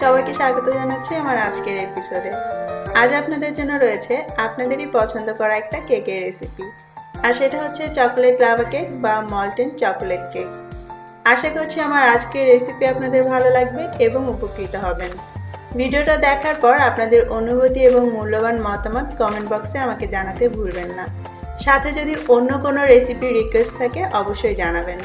সবাইকে স্বাগত জানাচ্ছি আমার আজকের এপিসোডে আজ আপনাদের জন্য রয়েছে আপনাদেরই পছন্দ করা একটা কেকের রেসিপি আর সেটা হচ্ছে চকোলেট লাভা কেক বা মল্টেন চকোলেট কেক আশা করছি আমার আজকের রেসিপি আপনাদের ভালো লাগবে এবং উপকৃত হবেন। ভিডিওটা দেখার পর আপনাদের অনুভূতি এবং মূল্যবান মতামত কমেন্ট বক্সে আমাকে জানাতে ভুলবেন না। সাথে যদি অন্য কোনো রেসিপি রিকোয়েস্ট থাকে অবশ্যই জানাবেন।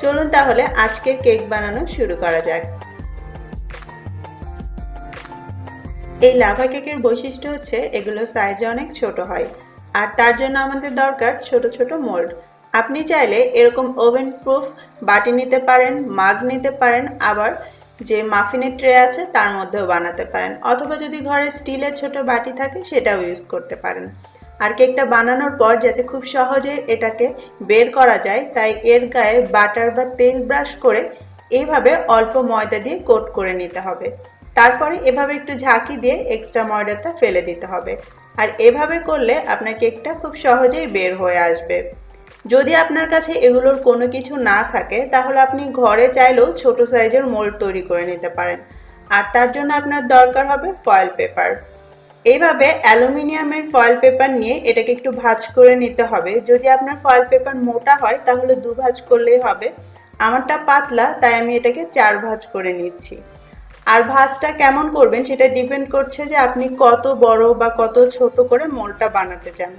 চলুন তাহলে আজকে কেক বানানো শুরু করা যাক। এই লাভা কেকের বৈশিষ্ট্য হচ্ছে এগুলো সাইজে অনেক ছোট হয়। আর তার জন্য আমাদের দরকার ছোট ছোট মোল্ড আপনি চাইলে এরকম ওভেন প্রুফ বাটি নিতে পারেন মাগ নিতে পারেন, আবার যে মাফিনের ট্রে আছে তার মধ্যেও বানাতে পারেন। অথবা যদি ঘরে স্টিলের ছোট বাটি থাকে সেটাও ইউজ করতে পারেন। আর কেকটা বানানোর পর যাতে খুব সহজে এটাকে বের করা যায়, তাই এর গায়ে বাটার বা তেল ব্রাশ করে এইভাবে অল্প ময়দা দিয়ে কোট করে নিতে হবে। তারপরে এভাবে একটু ঝাঁকি দিয়ে এক্সট্রা ময়দাটা ফেলে দিতে হবে। আর এভাবে করলে আপনার কেকটা খুব সহজেই বের হয়ে আসবে। যদি আপনার কাছে এগুলোর কোনো কিছু না থাকে, তাহলে আপনি ঘরে চাইলেও ছোট সাইজের মোল্ড তৈরি করে নিতে পারেন। আর তার জন্য আপনার দরকার হবে ফয়েল পেপার এইভাবে অ্যালুমিনিয়ামের ফয়েল পেপার নিয়ে এটাকে একটু ভাঁজ করে নিতে হবে। যদি আপনার ফয়েল পেপার মোটা হয়, তাহলে দু ভাঁজ করলেই হবে। আমারটা পাতলা, তাই আমি এটাকে চার ভাঁজ করে নিচ্ছি। আর ভাঁজটা কেমন করবেন সেটা ডিপেন্ড করছে যে আপনি কত বড় বা কত ছোট করে মোলটা বানাতে চান।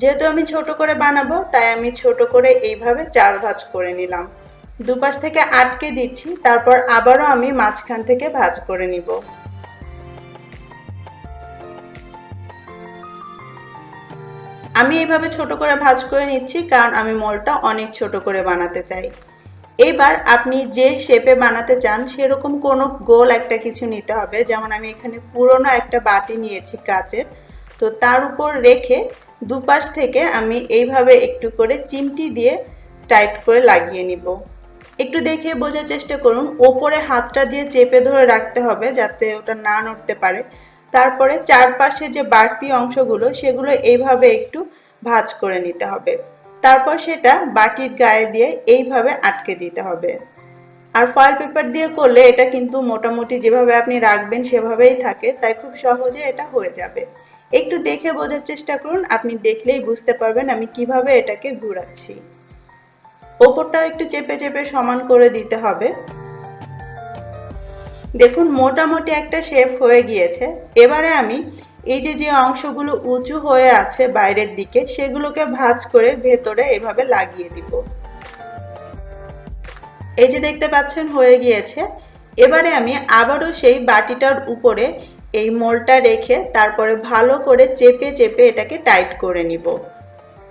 যেহেতু আমি ছোট করে বানাবো, তাই আমি ছোট করে এইভাবে চার ভাঁজ করে নিলাম। দুপাশ থেকে আটকে দিচ্ছি, তারপর আবারও আমি মাঝখান থেকে ভাঁজ করে নিব। আমি এইভাবে ছোট করে ভাঁজ করে নিচ্ছি, কারণ আমি মোলটা অনেক ছোট করে বানাতে চাই। এবার আপনি যে শেপে বানাতে চান, সেরকম কোনো গোল একটা কিছু নিতে হবে। যেমন আমি এখানে পুরনো একটা বাটি নিয়েছি কাচের। তো তার উপর রেখে দুপাশ থেকে আমি এইভাবে একটু করে চিমটি দিয়ে টাইট করে লাগিয়ে নিব। একটু দেখে বোঝার চেষ্টা করুন, ওপরে হাতটা দিয়ে চেপে ধরে রাখতে হবে যাতে ওটা না নড়তে পারে। তারপরে চারপাশে যে বাড়তি অংশগুলো, সেগুলো এইভাবে একটু ভাজ করে নিতে হবে। তারপর সেটা বাটির গায়ে দিয়ে এইভাবে আটকে দিতে হবে। আর ফয়েল পেপার দিয়ে করলে এটা কিন্তু মোটামুটি যেভাবে আপনি রাখবেন সেভাবেই থাকে, তাই খুব সহজে এটা হয়ে যাবে। একটু দেখে বোঝার চেষ্টা করুন, আপনি দেখলেই বুঝতে পারবেন আমি কীভাবে এটাকে ঘুরাচ্ছি। ওপরটা একটু চেপে চেপে সমান করে দিতে হবে। দেখুন, মোটামুটি একটা শেপ হয়ে গিয়েছে। এবারে আমি এই যে যে অংশগুলো উঁচু হয়ে আছে বাইরের দিকে, সেগুলোকে ভাঁজ করে ভেতরে এভাবে লাগিয়ে দিব। এই যে দেখতে পাচ্ছেন, হয়ে গিয়েছে। এবারে আমি আবারও সেই বাটিটার উপরে এই মোলটা রেখে তারপরে ভালো করে চেপে চেপে এটাকে টাইট করে নিব।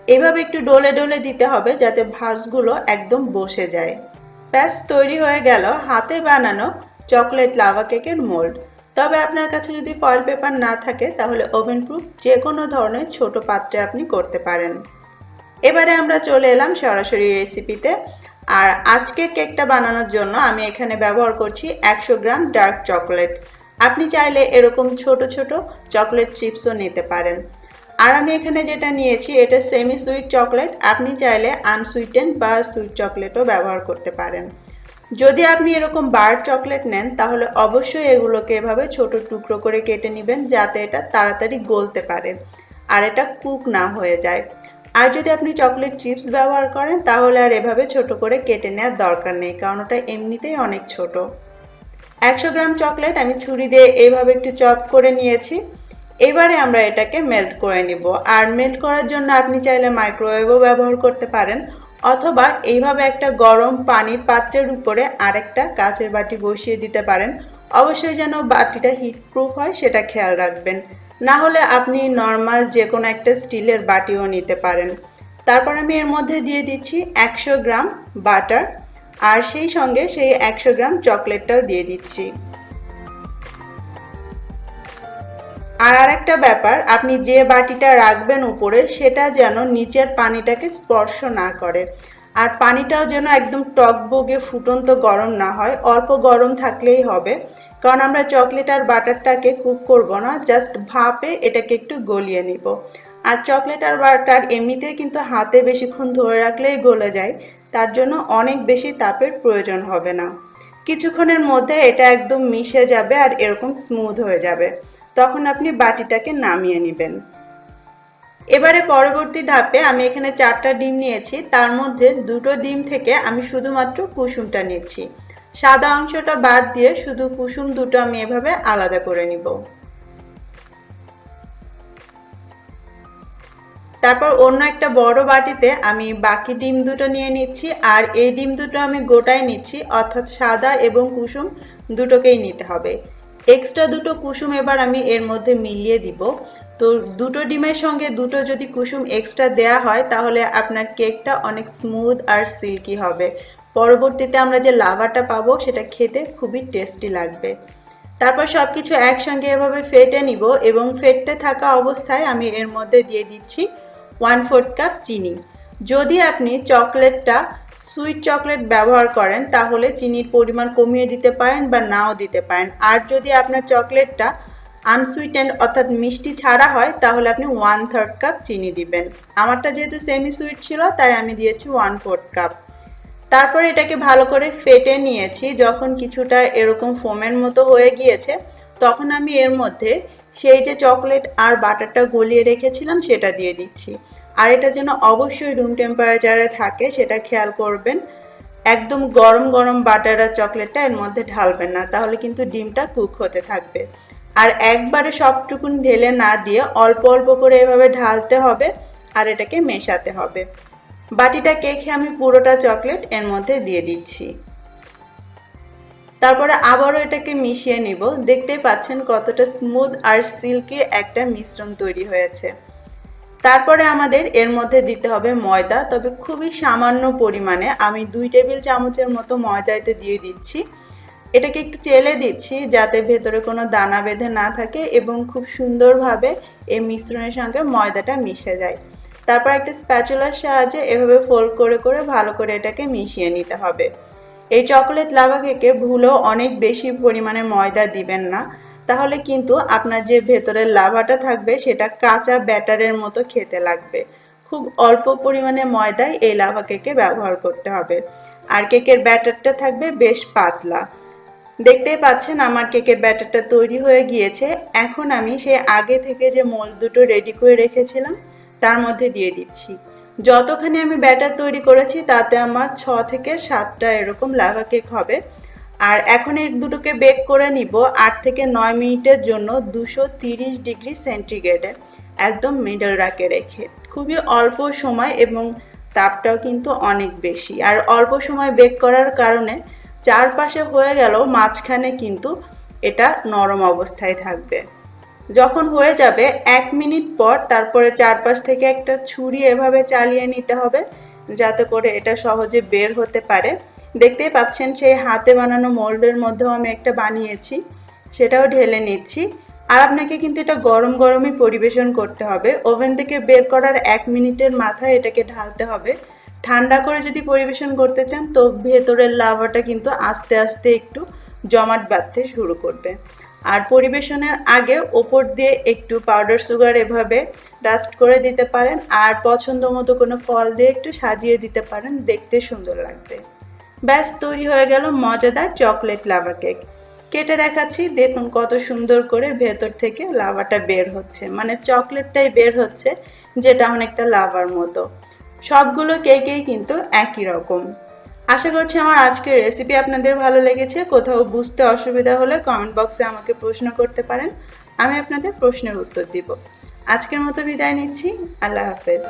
এভাবে একটু ডলে ডলে দিতে হবে যাতে ভাঁজগুলো একদম বসে যায়। ব্যাস, তৈরি হয়ে গেল হাতে বানানো চকলেট লাভা কেকের মোল্ড। তবে আপনার কাছে যদি ফয়েল পেপার না থাকে, তাহলে ওভেন প্রুফ যে কোনো ধরনের ছোট পাত্রে আপনি করতে পারেন। এবারে আমরা চলে এলাম সরাসরি রেসিপিতে আর আজকের কেকটা বানানোর জন্য আমি এখানে ব্যবহার করছি একশো গ্রাম ডার্ক চকলেট আপনি চাইলে এরকম ছোট ছোট চকলেট চিপসও নিতে পারেন। আর আমি এখানে যেটা নিয়েছি, এটা সেমি সুইট চকলেট আপনি চাইলে আনসুইটেন বা সুইট চকলেটও ব্যবহার করতে পারেন। যদি আপনি এরকম বার চকলেট নেন, তাহলে অবশ্যই এগুলোকে এভাবে ছোট টুকরো করে কেটে নেবেন, যাতে এটা তাড়াতাড়ি গলতে পারে আর এটা কুক না হয়ে যায়। আর যদি আপনি চকলেট চিপস ব্যবহার করেন, তাহলে আর এভাবে ছোট করে কেটে নেওয়ার দরকার নেই, কারণ ওটা এমনিতেই অনেক ছোট। একশো গ্রাম চকলেট আমি ছুরি দিয়ে এইভাবে একটু চপ করে নিয়েছি। এবারে আমরা এটাকে মেল্ট করে নিব। আর মেল্ট করার জন্য আপনি চাইলে মাইক্রোওয়েভও ব্যবহার করতে পারেন। অথবা এইভাবে একটা গরম পানির পাত্রের উপরে আরেকটা কাচের বাটি বসিয়ে দিতে পারেন। অবশ্যই যেন বাটিটা হিট প্রুফ হয়, সেটা খেয়াল রাখবেন। না হলে আপনি নর্মাল যে কোনো একটা স্টিলের বাটিও নিতে পারেন। তারপর আমি এর মধ্যে দিয়ে দিচ্ছি একশো গ্রাম বাটার আর সেই সঙ্গে সেই একশো গ্রাম চকলেটটাও দিয়ে দিচ্ছি। আর আরেকটা ব্যাপার, আপনি যে বাটিটা রাখবেন উপরে, সেটা যেন নিচের পানিটাকে স্পর্শ না করে। আর পানিটাও যেন একদম টকবগে ফুটন্ত গরম না হয়, অল্প গরম থাকলেই হবে। কারণ আমরা চকলেট আর বাটারটাকে কুক করব না, জাস্ট ভাপে এটাকে একটু গলিয়ে নিব। আর চকলেট আর বাটার এমনিতে কিন্তু হাতে বেশিক্ষণ ধরে রাখলেই গলে যায়, তার জন্য অনেক বেশি তাপের প্রয়োজন হবে না। কিছুক্ষণের মধ্যে এটা একদম মিশে যাবে আর এরকম স্মুথ হয়ে যাবে। তখন আপনি বাটিটাকে নামিয়ে নেবেন। এবারে পরবর্তী ধাপে আমি এখানে চারটা ডিম নিয়েছি, তার মধ্যে দুটো ডিম থেকে আমি শুধুমাত্র কুসুমটা নিচ্ছি। সাদা অংশটা বাদ দিয়ে শুধু কুসুম দুটো আমি এভাবে আলাদা করে নিব। তারপর অন্য একটা বড় বাটিতে আমি বাকি ডিম দুটো নিয়ে নিচ্ছি, আর এই ডিম দুটো আমি গোটায় নিচ্ছি, অর্থাৎ সাদা এবং কুসুম দুটোকেই নিতে হবে। এক্সট্রা দুটো কুসুম এবার আমি এর মধ্যে মিলিয়ে দিব। তো দুটো ডিমের সঙ্গে দুটো যদি কুসুম এক্সট্রা দেয়া হয়, তাহলে আপনার কেকটা অনেক স্মুথ আর সিল্কি হবে। পরবর্তীতে আমরা যে লাভাটা পাবো, সেটা খেতে খুবই টেস্টি লাগবে। তারপর সব কিছু একসঙ্গে এভাবে ফেটে নিব এবং ফেটতে থাকা অবস্থায় আমি এর মধ্যে দিয়ে দিচ্ছি ওয়ান ফোর্থ কাপ চিনি। যদি আপনি চকলেটটা সুইট চকলেট ব্যবহার করেন, তাহলে চিনির পরিমাণ কমিয়ে দিতে পারেন বা নাও দিতে পারেন। আর যদি আপনার চকলেটটা আনসুইটেন্ড অর্থাৎ মিষ্টি ছাড়া হয়, তাহলে আপনি ওয়ান থার্ড কাপ চিনি দিবেন। আমারটা যেহেতু সেমি সুইট ছিল, তাই আমি দিয়েছি ওয়ান ফোর্থ কাপ তারপরে এটাকে ভালো করে ফেটে নিয়েছি, যখন কিছুটা এরকম ফোমের মতো হয়ে গিয়েছে, তখন আমি এর মধ্যে সেই যে চকলেট আর বাটারটা গলিয়ে রেখেছিলাম, সেটা দিয়ে দিচ্ছি। আর এটা যেন অবশ্যই রুম টেম্পারেচারে থাকে, সেটা খেয়াল করবেন। একদম গরম গরম বাটার আর চকলেটটা এর মধ্যে ঢালবেন না, তাহলে কিন্তু ডিমটা কুক হতে থাকবে। আর একবারে সবটুকুন ঢেলে না দিয়ে অল্প অল্প করে এভাবে ঢালতে হবে, আর এটাকে মেশাতে হবে। বাটিটা কেকে আমি পুরোটা চকলেট এর মধ্যে দিয়ে দিচ্ছি। তারপরে আবারও এটাকে মিশিয়ে নিব। দেখতেই পাচ্ছেন কতটা স্মুথ আর সিল্কি একটা মিশ্রণ তৈরি হয়েছে। তারপরে আমাদের এর মধ্যে দিতে হবে ময়দা, তবে খুবই সামান্য পরিমাণে। আমি দুই টেবিল চামচের মতো ময়দা এতে দিয়ে দিচ্ছি। এটাকে একটু চেলে দিচ্ছি যাতে ভেতরে কোনো দানা বেঁধে না থাকে এবং খুব সুন্দরভাবে এই মিশ্রণের সঙ্গে ময়দাটা মিশে যায়। তারপর একটা স্প্যাচুলার সাহায্যে এভাবে ফোল্ড করে করে ভালো করে এটাকে মিশিয়ে নিতে হবে। এই চকলেট লাভা কেকে ভুলেও অনেক বেশি পরিমাণে ময়দা দিবেন না। তাহলে কিন্তু আপনার যে ভেতরের লাভাটা থাকবে সেটা কাঁচা ব্যাটারের মতো খেতে লাগবে। খুব অল্প পরিমাণে ময়দায় এই লাভা কেকে ব্যবহার করতে হবে। আর কেকের ব্যাটারটা থাকবে বেশ পাতলা। দেখতেই পাচ্ছেন আমার কেকের ব্যাটারটা তৈরি হয়ে গিয়েছে। এখন আমি সে আগে থেকে যে মোল দুটো রেডি করে রেখেছিলাম, তার মধ্যে দিয়ে দিচ্ছি। যতখানি আমি ব্যাটার তৈরি করেছি, তাতে আমার ছ থেকে সাতটা এরকম লাভা কেক হবে। আর এখন এই দুটোকে বেক করে নিব আট থেকে নয় মিনিটের জন্য দুশো তিরিশ ডিগ্রি সেন্টিগ্রেডে, একদম মিডল রাকে রেখে। খুবই অল্প সময় এবং তাপটাও কিন্তু অনেক বেশি। আর অল্প সময় বেক করার কারণে চারপাশে হয়ে গেল মাঝখানে কিন্তু এটা নরম অবস্থায় থাকবে। যখন হয়ে যাবে এক মিনিট পর তারপরে চারপাশ থেকে একটা ছুরি এভাবে চালিয়ে নিতে হবে, যাতে করে এটা সহজে বের হতে পারে। দেখতেই পাচ্ছেন সেই হাতে বানানো মোল্ডের মধ্যেও আমি একটা বানিয়েছি, সেটাও ঢেলে নিচ্ছি। আর আপনাকে কিন্তু এটা গরম গরমই পরিবেশন করতে হবে। ওভেন থেকে বের করার এক মিনিটের মাথায় এটাকে ঢালতে হবে। ঠান্ডা করে যদি পরিবেশন করতে চান, তো ভেতরের লাভাটা কিন্তু আস্তে আস্তে একটু জমাট বাঁধতে শুরু করবে। আর পরিবেশনের আগে ওপর দিয়ে একটু পাউডার সুগার এভাবে ডাস্ট করে দিতে পারেন। আর পছন্দ মতো কোনো ফল দিয়ে একটু সাজিয়ে দিতে পারেন। দেখতে সুন্দর লাগবে। ব্যাস, তৈরি হয়ে গেল মজাদার চকলেট লাভা কেক কেটে দেখাচ্ছি, দেখুন কত সুন্দর করে ভেতর থেকে লাভাটা বের হচ্ছে। মানে চকলেটটাই বের হচ্ছে, যেটা অনেকটা লাভার মতো। সবগুলো কেকেই কিন্তু একই রকম। আশা করছি আমার আজকের রেসিপি আপনাদের ভালো লেগেছে। কোথাও বুঝতে অসুবিধা হলে কমেন্ট বক্সে আমাকে প্রশ্ন করতে পারেন। আমি আপনাদের প্রশ্নের উত্তর দিব। আজকের মতো বিদায় নিচ্ছি। আল্লাহ হাফেজ।